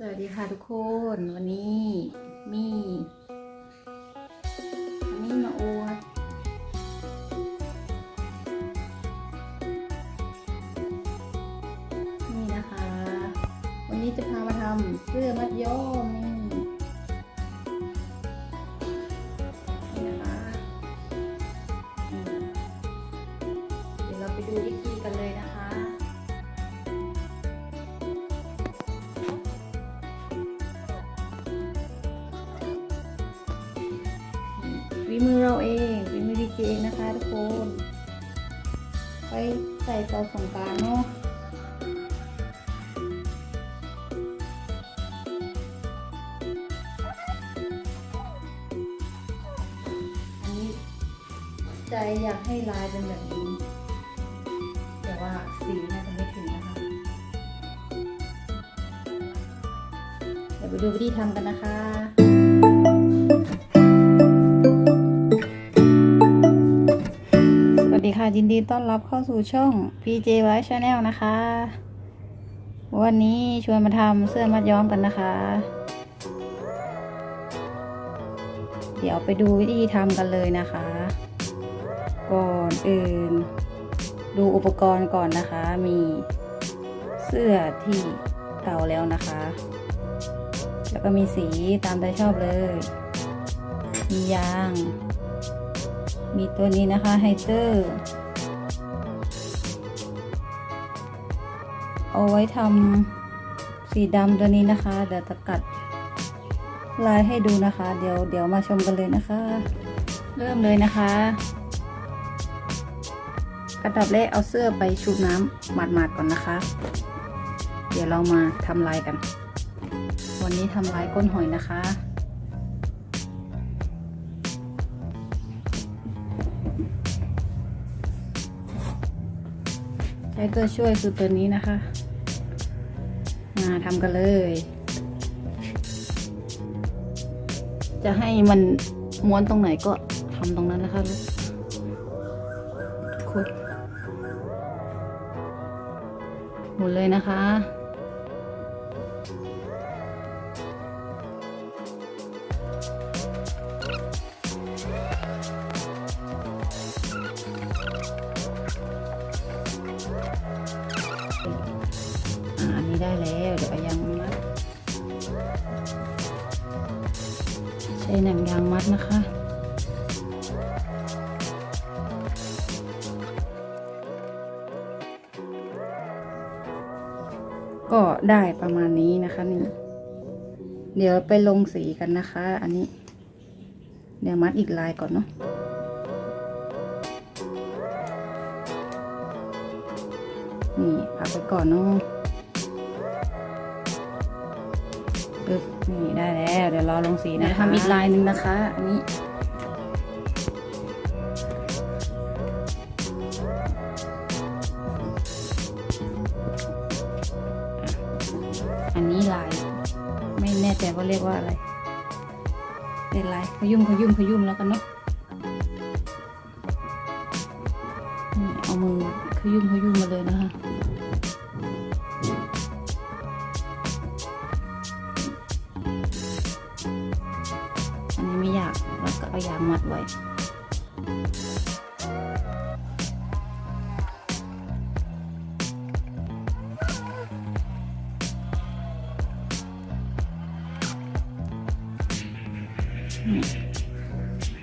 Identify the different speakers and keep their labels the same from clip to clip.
Speaker 1: สวัสดีค่ะทุกคนวันนี้มีอันนี้มาอวดนี่นะคะ วันนี้จะพามาทำเสื้อมัดย้อมนี่นะคะเดี๋ยวเราไปดูวิธีกันเลยนะคะ มือเราเองฝีมือดีเจเองนะคะทุกคนไปใส่ต่อสงการเนาะอันนี้ใจอยากให้ลายเป็นแบบนี้ แต่ว่าสีน่าจะไม่ถึงนะคะ เดี๋ยวไปดูวิธีทำกันนะคะ ดีค่ะ ยินดีต้อนรับเข้าสู่ช่อง PJ Wife Channel นะคะ วันนี้ชวนมาทำเสื้อมัดย้อมกันนะคะ เดี๋ยวไปดูวิธีทำกันเลยนะคะ ก่อนอื่น ดูอุปกรณ์ก่อนนะคะ มีเสื้อที่เก่าแล้วนะคะ แล้วก็มีสีตามใจชอบเลย มียาง มีตัวนี้นะคะไฮเตอร์เอาไว้ทำสีดำตัวนี้นะคะ เดี๋ยวจะกัดลายให้ดูนะคะ เดี๋ยวเดี๋ยวมาชมกันเลยนะคะ เริ่มเลยนะคะ กระดับแรกเอาเสื้อไปชุบน้ำหมาดๆก่อนนะคะ เดี๋ยวเรามาทำลายกัน วันนี้ทำลายก้นหอยนะคะ ช้ตัวช่วยคือตัวนี้นะคะ มาทำกันเลย จะให้มันม้วนตรงไหนก็ทำตรงนั้นนะคะลูกทุกคนหมดเลยนะคะ ได้แล้วเดี๋ยวเอายางมัดใช้หนังยางมัดนะคะก็ได้ประมาณนี้นะคะนี่ เดี๋ยวไปลงสีกันนะคะ อันนี้ เดี๋ยวมัดอีกลายก่อนเนาะนี่พักไปก่อนเนาะ นี่ได้แล้วเดี๋ยวรอลงสีนะทำอีกลายหนึ่งนะคะ อันนี้อันนี้ลาย ไม่แน่ใจว่าเรียกว่าอะไร เป็นลายขยุ่มขยุ่มขยุ่มแล้วกันเนาะนี่เอามือขยุ่มขยุ่มมาเลยนะคะ ก็เอายางมัดไว้นี่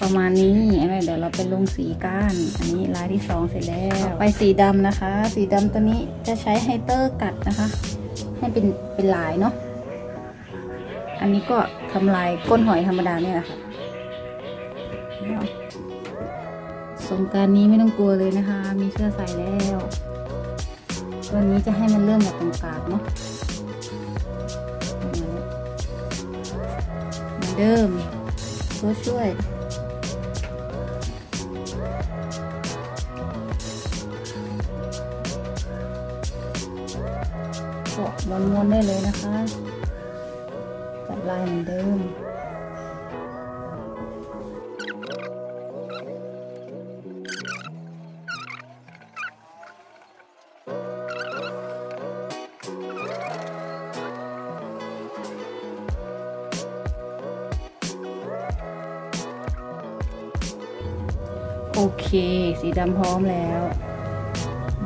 Speaker 1: ประมาณนี้อะไรเดี๋ยวเราไปลงสีก้าน อันนี้ลายที่สองเสร็จแล้ว ไปสีดำนะคะ สีดำตัวนี้จะใช้ไฮเตอร์กัดนะคะ ให้เป็นเป็นลายเนาะอันนี้ก็ทำลายก้นหอยธรรมดาเนี่ยแหละค่ะ สงการนี้ไม่ต้องกลัวเลยนะคะ มีเสื้อใส่แล้วตัวนี้จะให้มันเริ่มแบบตรงกลางเนาะเหมือนเดิมตัวช่วยก็ม้วนๆได้เลยนะคะ จับลายเหมือนเดิม โอเค สีดำพร้อมแล้ว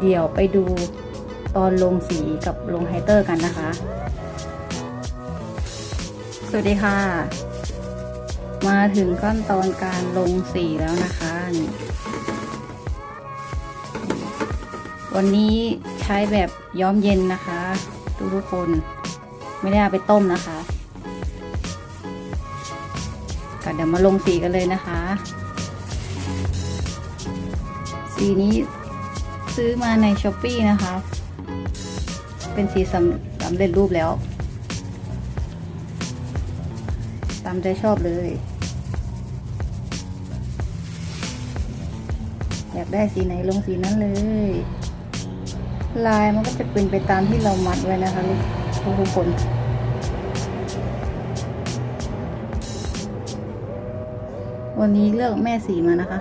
Speaker 1: เดี๋ยวไปดูตอนลงสีกับลงไฮเตอร์กันนะคะ สวัสดีค่ะ มาถึงขั้นตอนการลงสีแล้วนะคะนี่วันนี้ใช้แบบย้อมเย็นนะคะ ทุกทุกคนไม่ได้เอาไปต้มนะคะก็เดี๋ยวมาลงสีกันเลยนะคะ สีนี้ซื้อมาในช้อปปีนะคะ เป็นสีสำสำเร็จรูปแล้ว ตามใจชอบเลย อยากได้สีไหนลงสีนั้นเลย ลายมันก็จะเป็นไปตามที่เรามัดไว้นะคะลูกทุกคนวันนี้เลือกแม่สีมานะคะ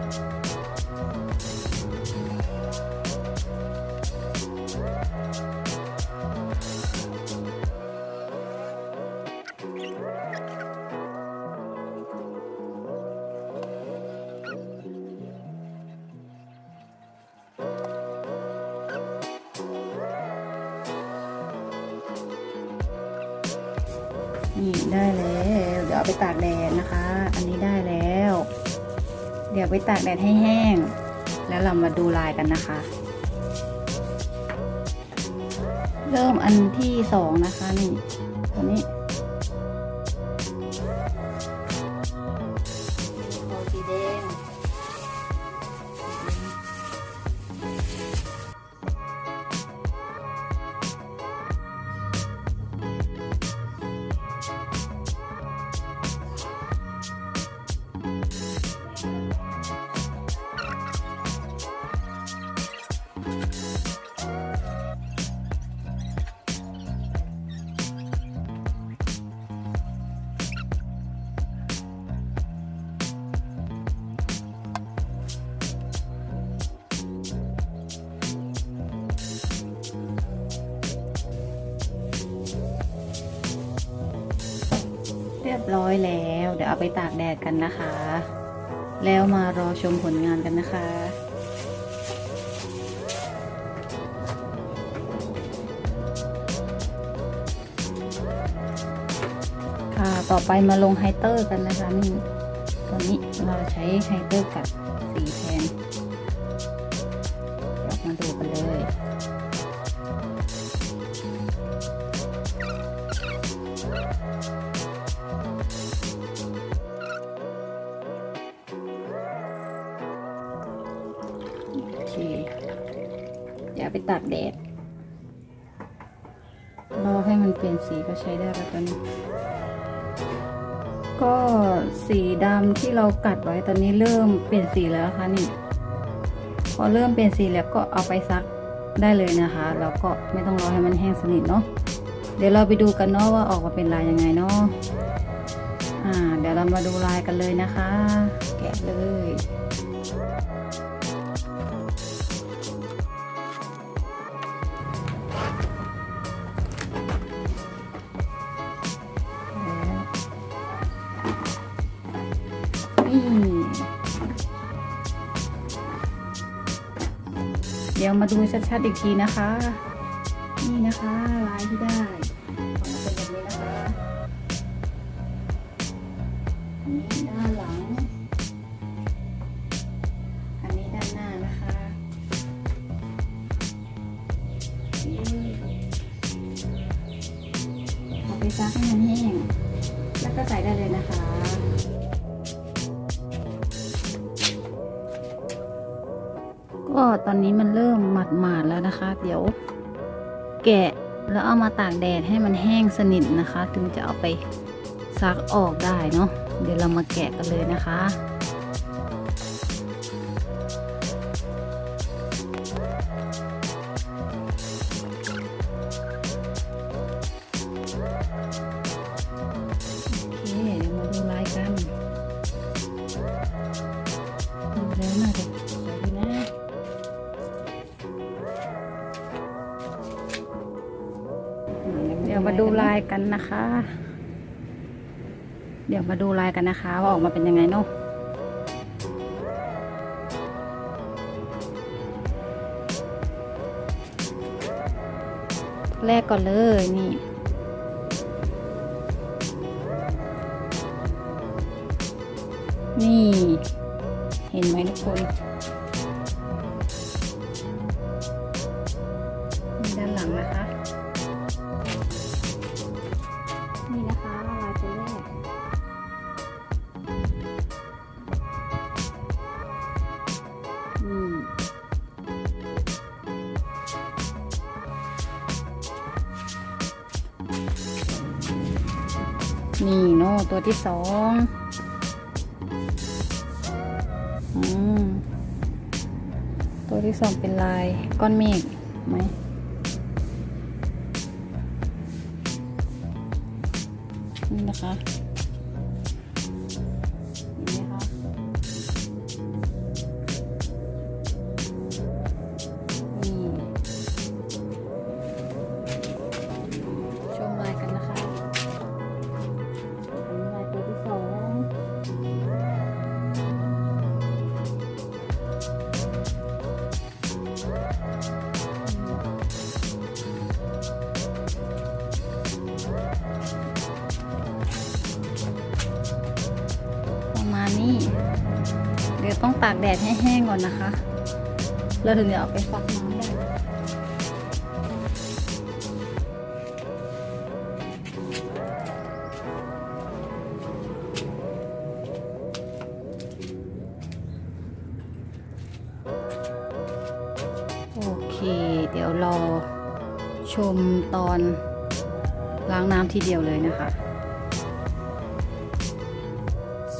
Speaker 1: นี่ได้แล้ว เดี๋ยวเอาไปตากแดดนะคะ อันนี้ได้แล้ว เดี๋ยวไปตากแดดให้แห้ง แล้วเรามาดูลายกันนะคะ เริ่มอันที่สองนะคะนี่ตัวนี้ รียบร้อยแล้ว เดี๋ยวเอาไปตากแดดกันนะคะ แล้วมารอชมผลงานกันนะคะค่ะต่อไปมาลงไฮเตอร์กันนะคะนี่ตอนนี้เราใช้ไฮเตอร์กับ ตากแดดรอให้มันเปลี่ยนสีก็ใช้ได้แล้วตอนนี้ ก็สีดำที่เรากัดไว้ตอนนี้เริ่มเปลี่ยนสีแล้วนะคะนี่ พอเริ่มเปลี่ยนสีแล้วก็เอาไปซักได้เลยนะคะ แล้วก็ไม่ต้องรอให้มันแห้งสนิทเนาะเดี๋ยวเราไปดูกันเนาะว่าออกมาเป็นลายยังไงเนาะอ่า เดี๋ยวเรามาดูลายกันเลยนะคะ แกะเลย ดี๋ยวมาดูชัดๆอีกทีนะคะ นี่นะคะลายที่ได้ออกมาเป็นแบบนี้นะคะอันนี้ด้านหลัง อันนี้ด้านหน้านะคะเอาไปซักให้มันแห้งแล้วก็ใส่ได้เลยนะคะ ก็ตอนนี้มันเริ่มหมาดๆแล้วนะคะ เดี๋ยวแกะแล้วเอามาตากแดดให้มันแห้งสนิทนะคะ ถึงจะเอาไปซักออกได้เนาะเดี๋ยวเรามาแกะกันเลยนะคะ มาดูลายกันนะคะ เดี๋ยวมาดูลายกันนะคะ ว่าออกมาเป็นยังไงเนาะแรกก่อนเลยนี่นี่ เห็นไหมทุกคน นี่โน่ตัวที่สองอืมตัวที่สองเป็นลายก้อนเมฆไหมนี่นะคะ นี้เดี๋ยวต้องตากแดดให้แห้งก่อนนะคะแล้วถึงจะเอาไปฟักน้ำได้โอเค เดี๋ยวรอชมตอนล้างน้ำทีเดียวเลยนะคะ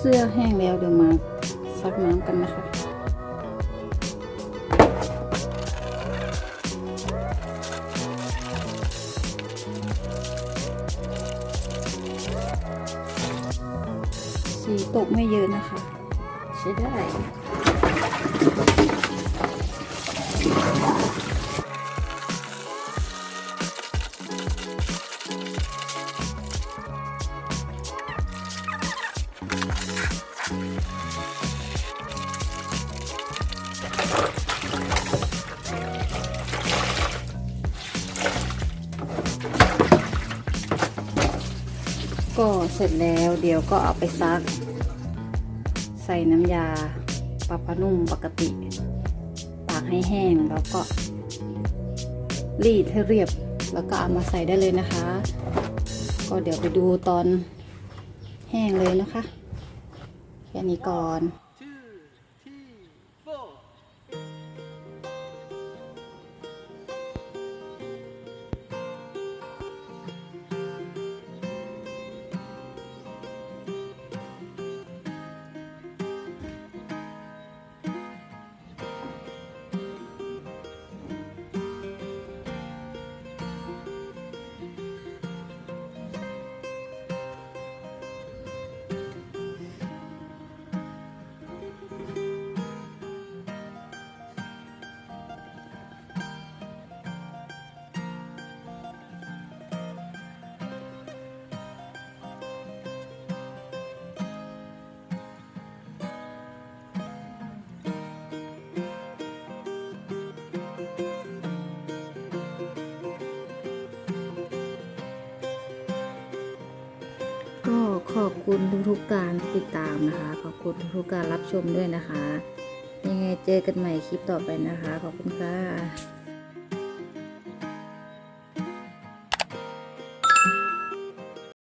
Speaker 1: เสื้อแห้งแล้วเดี๋ยวมาซักน้ำกันนะคะสีตกไม่เยอะนะคะ ใช้ได้ ร็จแล้ว เดี๋ยวก็เอาไปซัก ใส่น้ำยาปรับผ้านุ่มปกติ ตากให้แห้งแล้วก็ รีดให้เรียบแล้วก็เอามาใส่ได้เลยนะคะ ก็เดี๋ยวไปดูตอนแห้งเลยนะคะแค่นี้ก่อน คุณทุกๆการติดตามนะคะ ขอบคุณทุกๆการรับชมด้วยนะคะ ยังไงเจอกันใหม่คลิปต่อไปนะคะ ขอบคุณค่ะ